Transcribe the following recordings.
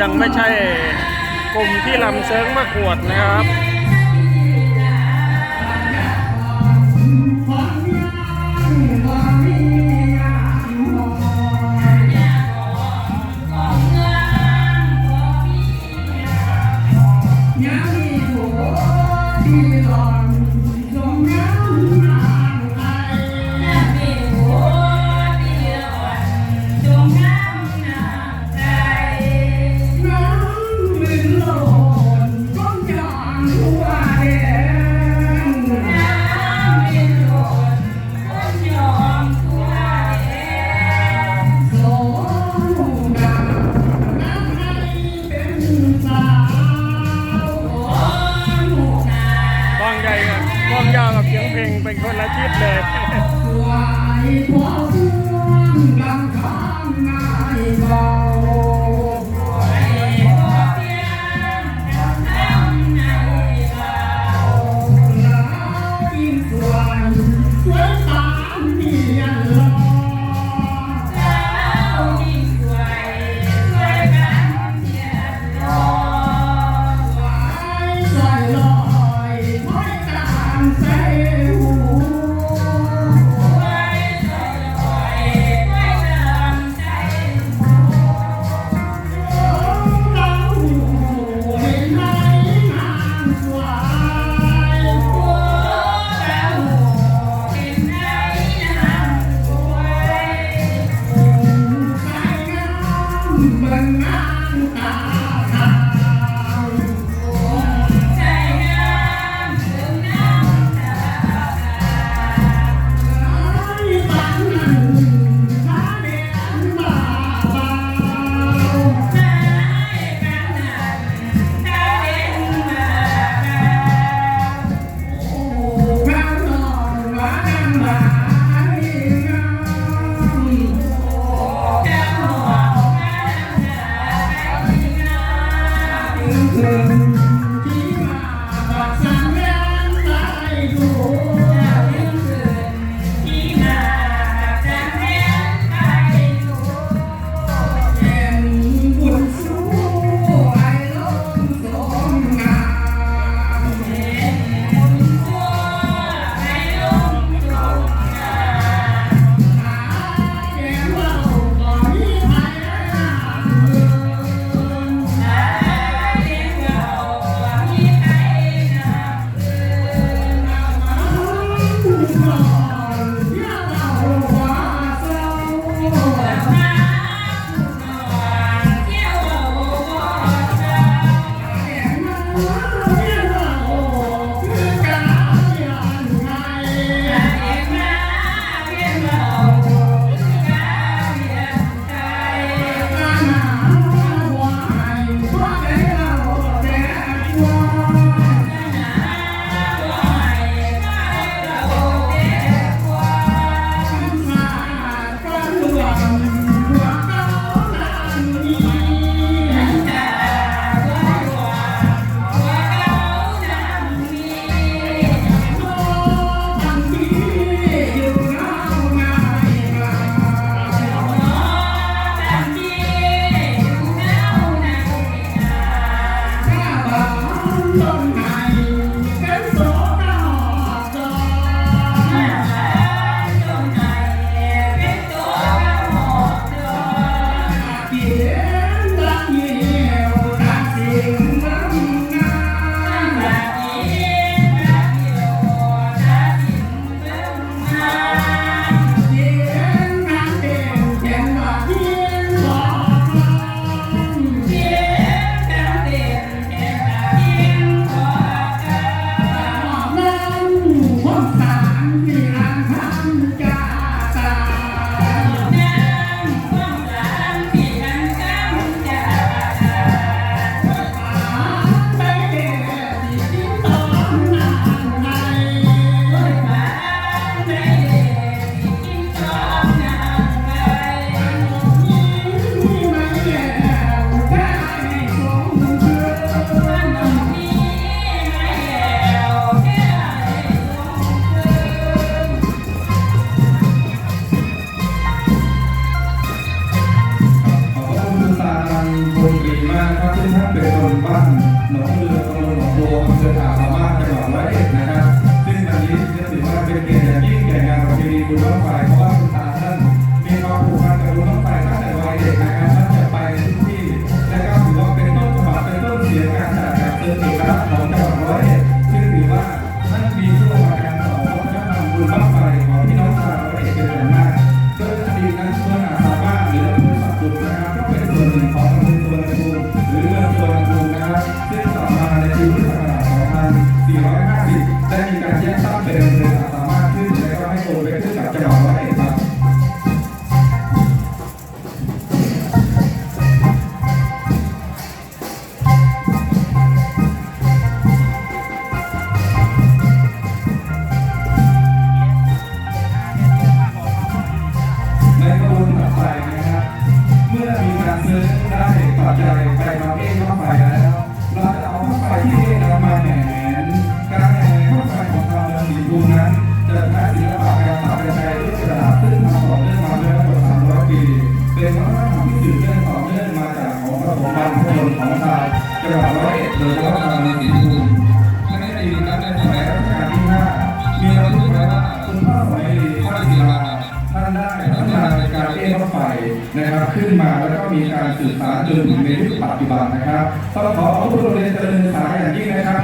ยังไม่ใช่กลุ่มที่ลำเซิงมากวดนะครับ เป็นคนละทิศเลย ก็เประสบบรรพบุรุษของชาวจังหวัดร้อยเอ็ดโดยเฉพาะชาวเมืองสีภูมิและในอดีนั้นในสมัยรัชกาลที่ห้ามีระลึกไว้ว่าคุณพ่อสมัยดีพ่อศิลาท่านได้พัฒนาในการเล่นรถไฟนะครับ ขึ้นมาแล้วก็มีการสื่อสารจนถึงในยุคปัจจุบันนะครับต้องขอขอบคุณโรงเรียนเจริญศึกษาอย่างยิ่งนะครับ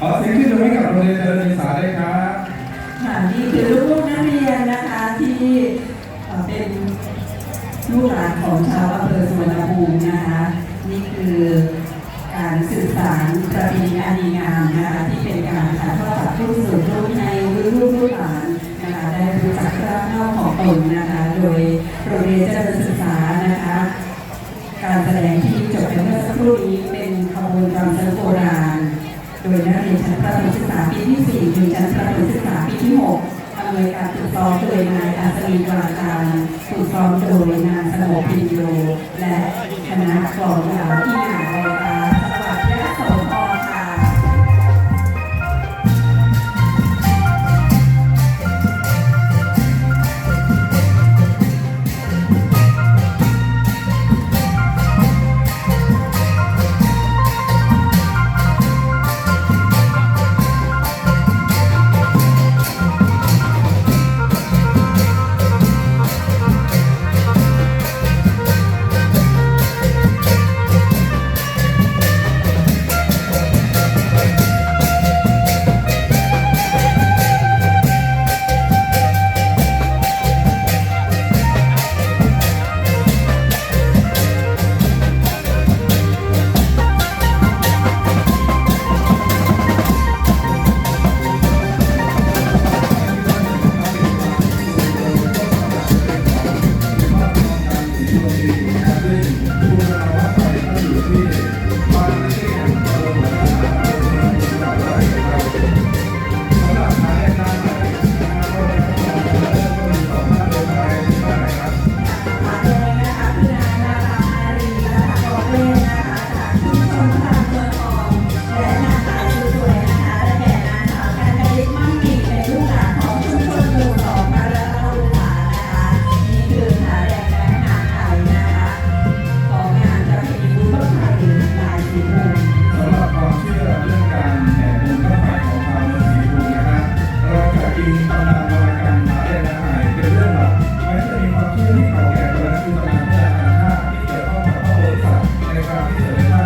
ขอเสียงชื่นชมให้กับโรงเรียนเจริญศึกษาด้วยครับค่ะนี่คือลูกนักเรียนนะคะที่เป็นลูกหลานของชาวอำเภอสุวรรณภูมินะคะ นี่คือการสื่อสารประเพณีอันดีงามนะคะที่เป็นการถ่ายทอดจากรุ่นสู่รุ่นให้รุ่นลูกรุ่นหลานนะคะได้รู้จักรากเหง้าของตนนะคะโดยโรงเรียนเจริญศึกษานะคะ การแสดงที่จบไปเมื่อสักครู่นี้เป็นขบวนรำเสริมโบราณโดยนักเรียนชั้นประถมศึกษาปีที่ 4 ถึงชั้นประถมศึกษาปีที่ 6อำนวยการฝึกซ้อมโดยนายอาสรีกราการ ฝึกซ้อมโดยนางสงบพินโยและคณะกองยาวที่หาลัยตา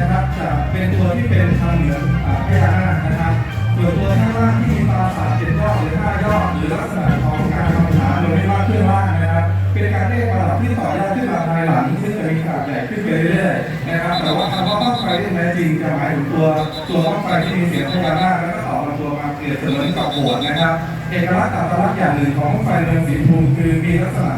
นะครับ จะเป็นตัวที่เป็นทางเหนือพญานาคนะครับส่วนตัวข้างล่างที่มีตาสามเจ็ดยอดหรือห้ายอดหรือลักษณะของการทำฐานโดยไม่ว่าขึ้นล่างนะครับเป็นการเรียกประดับที่ต่อยอดขึ้นมาภายหลังซึ่งจะมีขนาดใหญ่ขึ้นไปเรื่อยๆนะครับ แต่ว่าคำว่าบ้างไฟที่แท้จริงจะหมายถึงตัวตัวบ้างไฟที่มีเสียงพญานาคแล้วก็ต่อมาตัวมาเปรียบเสมือนกับโบสถ์นะครับ เอกลักษณ์อัตลักษณ์อย่างหนึ่งของบ้างไฟเมืองสีภูมิคือมีลักษณะ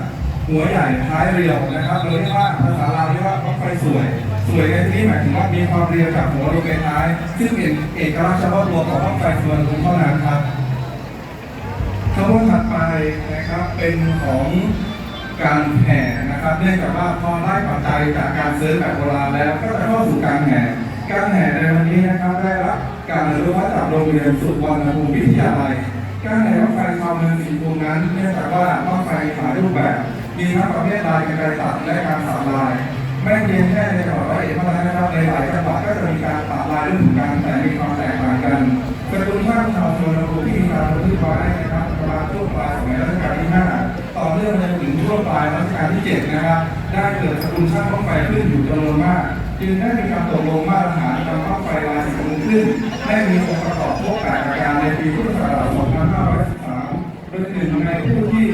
หัวใหญ่ท้ายเรียวนะครับโดยที่ว่าภาษาลาวเรียกว่าบ้างไฟสวย สวยในที่นี้หมายถึงว่ามีความเรียวจากหัวลงไปท้าย ซึ่งเป็นเอกลักษณ์เฉพาะตัวของบ้างไฟส่วนภูมิเท่านั้นครับขบวนถัดไปนะครับเป็นของการแห่นะครับ เนื่องจากว่าพอได้ปัจจัยจากการซื้อแบบโบราณแล้ว ก็จะเข้าสู่การแห่การแห่ในวันนี้นะครับได้รับการอนุมัติจากโรงเรียนสุวรรณภูมิวิทยาลัยการแห่บ้างไฟชาวเมืองสีภูมินั้น เนื่องจากว่าบ้างไฟหลายรูปแบบ มีทั้งประเภทลายการตัดและการสักลาย ไม่เพียงแค่ในจังหวัดร้อยเอ็ดเท่านั้นนะครับในหลายจังหวัดก็จะมีการตัดลายด้วยเหมือนกันแต่มีความแตกต่างกันกระตุ้นช่างชาวชนบทที่มีการบันทึกไว้นะครับประมาณช่วงปลายสมัยรัชกาลที่5ต่อเนื่องไปจนถึงช่วงปลายรัชกาลที่7นะครับได้เกิดสกุลช่างบ้างไฟขึ้นอยู่จำนวนมากจึงได้มีการตกลงมาตรฐานการบ้างไฟลายสีชมพูขึ้นได้มีองค์ประกอบครบแปดประการในปีพุทธศักราช2513เป็นหนึ่งในผู้ที่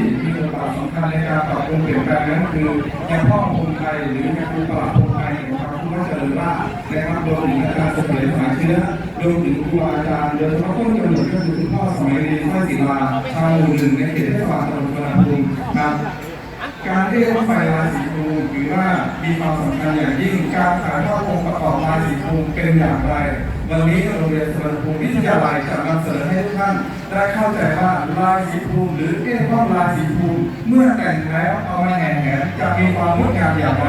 ำในการปรับปรุงเปลี่ยนแปลงนั้นคือยังพ่อพงไทยหรือยังครูปราบพงไทยแห่งความผู้ว่าเจริญราษฎร์นะครับรวมถึงอาจารย์เสถียรสายเชื้อรวมถึงครูอาจารย์โดยเฉพาะต้นกำเนิดก็คือคุณพ่อสมัยเรียนท่าศิลาชาวหมู่หนึ่งในเขตเทศบาลตำบลพนาภูมิครับการเรียกว่าไฟลายสีภูมิถือว่ามีความสำคัญอย่างยิ่งการถ่ายทอดองค์ประกอบลายสีภูมิเป็นอย่างไร วันนี้โรงเรียนสวนภูมิวิทยาลัยจะนำเสนอให้ทุกท่านได้เข้าใจว่าลายสีภูมิหรือเรียกว่าลายสีภูมิ เมื่อแต่งแล้วเอามาแห่แหนจะมีความงดงามอย่างไร